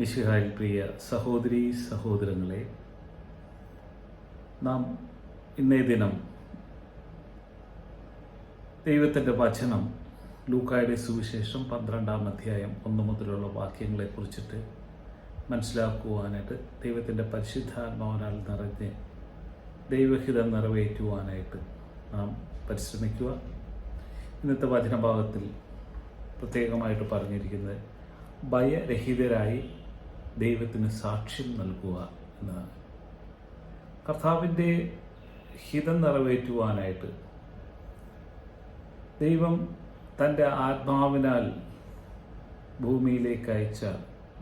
മിശിഹായിൽ പ്രിയ സഹോദരി സഹോദരങ്ങളെ നാം ഇന്നേ ദിനം ദൈവത്തിന്റെ വചനം ലൂക്കായുടെ സുവിശേഷം പന്ത്രണ്ടാം അധ്യായം ഒന്നു മുതലുള്ള വാക്യങ്ങളെ കുറിച്ചിട്ട് മനസ്സിലാക്കുവാനായിട്ട് ദൈവത്തിന്റെ പരിശുദ്ധാത്മാവനാൽ നിറഞ്ഞ് ദൈവഹിതം നിറവേറ്റുവാനായിട്ട് നാം പരിശ്രമിക്കുക. ഇന്നത്തെ വചനഭാഗത്തിൽ പ്രത്യേകമായിട്ട് പറഞ്ഞിരിക്കുന്നത് ഭയരഹിതരായി ദൈവത്തിന് സാക്ഷ്യം നൽകുക എന്നതാണ് കർത്താവിന്റെ ഹിതം നിറവേറ്റുവാനായിട്ട് ദൈവം തന്റെ ആത്മാവിനാൽ ഭൂമിയിലേക്ക് അയച്ച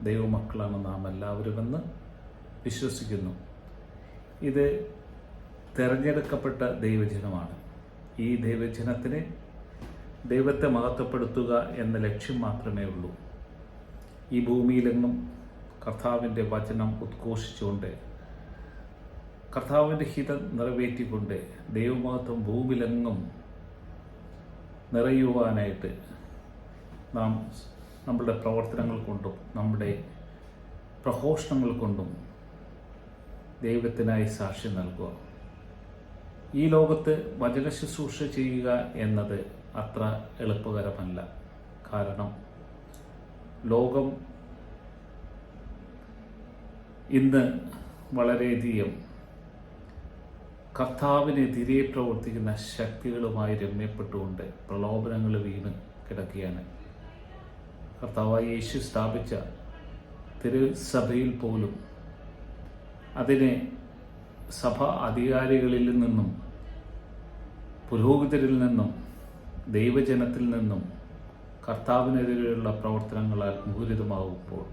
ദൈവമക്കളാണ് നാം എല്ലാവരുമെന്ന് വിശ്വസിക്കുന്നു. ഇത് തിരഞ്ഞെടുക്കപ്പെട്ട ദൈവജനമാണ്. ഈ ദൈവജനത്തിന് ദൈവത്തെ മഹത്വപ്പെടുത്തുക എന്ന ലക്ഷ്യം മാത്രമേ ഉള്ളൂ. ഈ ഭൂമിയിലെങ്ങും കർത്താവിന്റെ വചനം ഉദ്ഘോഷിച്ചുകൊണ്ട് കർത്താവിന്റെ ഹിതം നിറവേറ്റിക്കൊണ്ട് ദൈവമഹത്വം ഭൂമിയിലെങ്ങും നിറയുവാനായിട്ട് നാം നമ്മളുടെ പ്രവർത്തനങ്ങൾ കൊണ്ടും നമ്മുടെ പ്രഘോഷണങ്ങൾ കൊണ്ടും ദൈവത്തിനായി സാക്ഷ്യം നൽകുക. ഈ ലോകത്ത് വചന ശുശ്രൂഷ ചെയ്യുക എന്നത് അത്ര എളുപ്പകരമല്ല. കാരണം ലോകം ഇന്ന് വളരെയധികം കർത്താവിനെതിരെ പ്രവർത്തിക്കുന്ന ശക്തികളുമായി രമ്യപ്പെട്ടുകൊണ്ട് പ്രലോഭനങ്ങൾ വീണ് കിടക്കുകയാണ്. കർത്താവായ യേശു സ്ഥാപിച്ച തിരുസഭയിൽ പോലും അതിനെ സഭ അധികാരികളിൽ നിന്നും പുരോഹിതരിൽ നിന്നും ദൈവജനത്തിൽ നിന്നും കർത്താവിനെതിരെയുള്ള പ്രവർത്തനങ്ങളാൽ മുഖരിതമാകുമ്പോൾ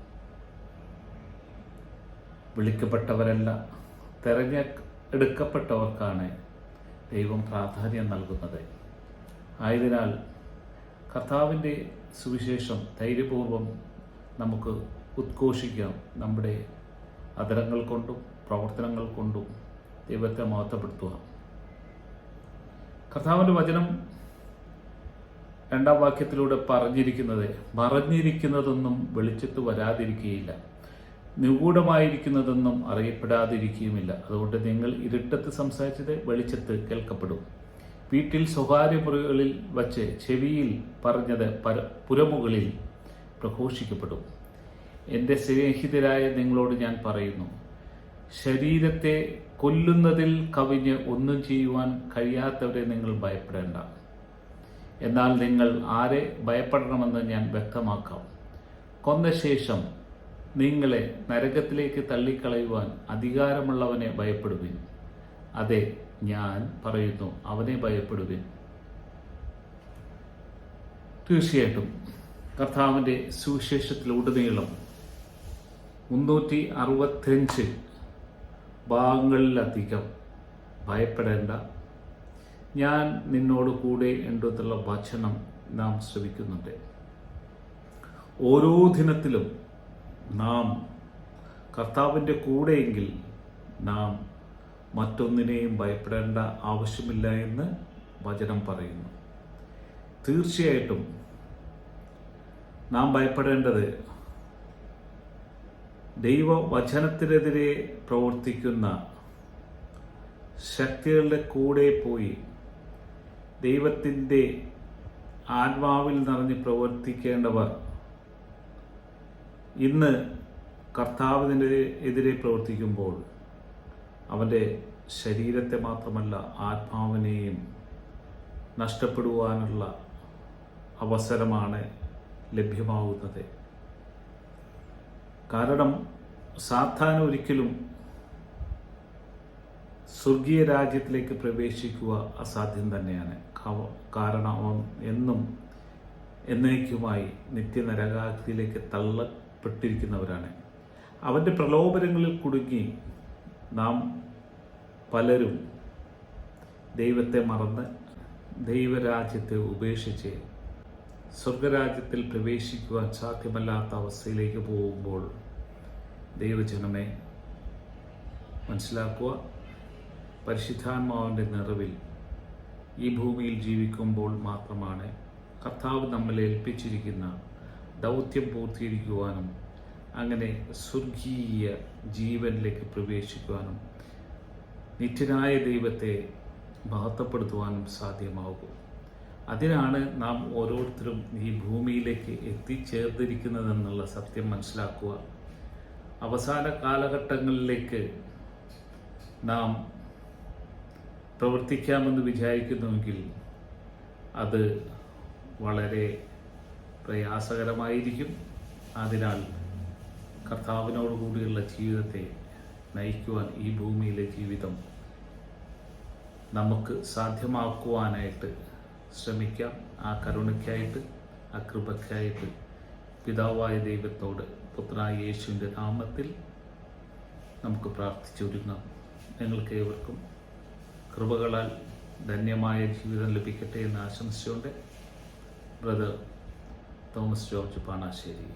വിളിക്കപ്പെട്ടവരല്ല. തെരഞ്ഞെടുക്കപ്പെട്ടവർക്കാണ് ദൈവം പ്രാധാന്യം നൽകുന്നത്. ആയതിനാൽ കർത്താവിന്റെ സുവിശേഷം ധൈര്യപൂർവം നമുക്ക് ഉദ്ഘോഷിക്കാം നമ്മുടെ അതരങ്ങൾ കൊണ്ടും പ്രവർത്തനങ്ങൾ കൊണ്ടും ദൈവത്തെ മഹത്വപ്പെടുത്തുക. കർത്താവിന്റെ വചനം രണ്ടാം വാക്യത്തിലൂടെ പറഞ്ഞിരിക്കുന്നത് മറഞ്ഞിരിക്കുന്നതൊന്നും വെളിച്ചത്ത് വരാതിരിക്കുകയില്ല നിഗൂഢമായിരിക്കുന്നതൊന്നും അറിയപ്പെടാതിരിക്കുകയുമില്ല. അതുകൊണ്ട് നിങ്ങൾ ഇരുട്ടത്ത് സംസാരിച്ചത് വെളിച്ചത്ത് കേൾക്കപ്പെടും. വീട്ടിൽ സ്വകാര്യ മുറികളിൽ വച്ച് ചെവിയിൽ പറഞ്ഞത് പര പുരമുകളിൽ പ്രഘോഷിക്കപ്പെടും. എന്റെ സ്നേഹിതരായ നിങ്ങളോട് ഞാൻ പറയുന്നു ശരീരത്തെ കൊല്ലുന്നതിൽ കവിഞ്ഞ് ഒന്നും ചെയ്യുവാൻ കഴിയാത്തവരെ നിങ്ങൾ ഭയപ്പെടേണ്ട. എന്നാൽ നിങ്ങൾ ആരെ ഭയപ്പെടണമെന്ന് ഞാൻ വ്യക്തമാക്കാം. കൊന്ന ശേഷം നിങ്ങളെ നരകത്തിലേക്ക് തള്ളിക്കളയുവാൻ അധികാരമുള്ളവനെ ഭയപ്പെടുവിൻ. അതെ ഞാൻ പറയുന്നു അവനെ ഭയപ്പെടുവിൻ. തീർച്ചയായിട്ടും കർത്താവിന്റെ സുവിശേഷത്തിലുടനീളം മുന്നൂറ്റി അറുപത്തഞ്ച് ഭാഗങ്ങളിലധികം ഭയപ്പെടേണ്ട. ഞാൻ നിന്നോട് കൂടെ എന്നുള്ള വചനം നാം ശ്രമിക്കുന്നുണ്ട് ഓരോ ദിനത്തിലും നാം കർത്താവിന്റെ കൂടെയെങ്കിൽ നാം മറ്റൊന്നിനെയും ഭയപ്പെടേണ്ട ആവശ്യമില്ല എന്ന് വചനം പറയുന്നു. തീർച്ചയായിട്ടും നാം ഭയപ്പെടേണ്ടത് ദൈവവചനത്തിനെതിരെ പ്രവർത്തിക്കുന്ന ശക്തികളുടെ കൂടെ പോയി ദൈവത്തിന്റെ ആത്മാവിൽ നിറഞ്ഞ് പ്രവർത്തിക്കേണ്ടവർ ഇന്ന് കർത്താവിനെ എതിരെ പ്രവർത്തിക്കുമ്പോൾ അവന്റെ ശരീരത്തെ മാത്രമല്ല ആത്മാവിനെയും നഷ്ടപ്പെടുവാനുള്ള അവസരമാണ് ലഭ്യമാവുന്നത്. കാരണം സാധാരണ ഒരിക്കലും സ്വർഗീയ രാജ്യത്തിലേക്ക് പ്രവേശിക്കുക അസാധ്യം തന്നെയാണ്. കാരണം അവൻ എന്നും എന്നേക്കുമായി നിത്യനരകാഗ്നിയിലേക്ക് തള്ളപ്പെട്ടിരിക്കുന്നവരാണ്. അവന്റെ പ്രലോഭനങ്ങളിൽ കുടുങ്ങി നാം പലരും ദൈവത്തെ മറന്ന് ദൈവരാജ്യത്തെ ഉപേക്ഷിച്ച് സ്വർഗരാജ്യത്തിൽ പ്രവേശിക്കുവാൻ സാധ്യമല്ലാത്ത അവസ്ഥയിലേക്ക് പോകുമ്പോൾ ദൈവജനമെ മനസ്സിലാക്കുക പരിശുദ്ധാത്മാവിന്റെ നിറവിൽ ഈ ഭൂമിയിൽ ജീവിക്കുമ്പോൾ മാത്രമാണ് കർത്താവ് നമ്മളെ ഏൽപ്പിച്ചിരിക്കുന്ന ദൗത്യം പൂർത്തീകരിക്കുവാനും അങ്ങനെ സ്വർഗീയ ജീവനിലേക്ക് പ്രവേശിക്കുവാനും നിത്യനായ ദൈവത്തെ മഹത്വപ്പെടുത്തുവാനും സാധ്യമാകും. അതിനാണ് നാം ഓരോരുത്തരും ഈ ഭൂമിയിലേക്ക് എത്തിച്ചേർന്നിരിക്കുന്നതെന്നുള്ള സത്യം മനസ്സിലാക്കുക. അവസാന കാലഘട്ടങ്ങളിലേക്ക് നാം പ്രവർത്തിക്കാമെന്ന് വിചാരിക്കുന്നുവെങ്കിൽ അത് വളരെ പ്രയാസകരമായിരിക്കും. അതിനാൽ കർത്താവിനോട് കൂടിയുള്ള ജീവിതത്തെ നയിക്കുവാൻ ഈ ഭൂമിയിലെ ജീവിതം നമുക്ക് സാധ്യമാക്കുവാനായിട്ട് ശ്രമിക്കാം. ആ കരുണയ്ക്കായിട്ട് ആ കൃപയ്ക്കായിട്ട് പിതാവായ ദൈവത്തോട് പുത്രായ യേശുവിന്റെ നാമത്തിൽ നമുക്ക് പ്രാർത്ഥിച്ചൊരുങ്ങാം. നിങ്ങൾക്ക് ഏവർക്കും കൃപകളാൽ ധന്യമായ ജീവിതം ലഭിക്കട്ടെ എന്ന് ആശംസിച്ചുകൊണ്ട് ബ്രദർ തോമസ് ജോർജ് പാണാശ്ശേരി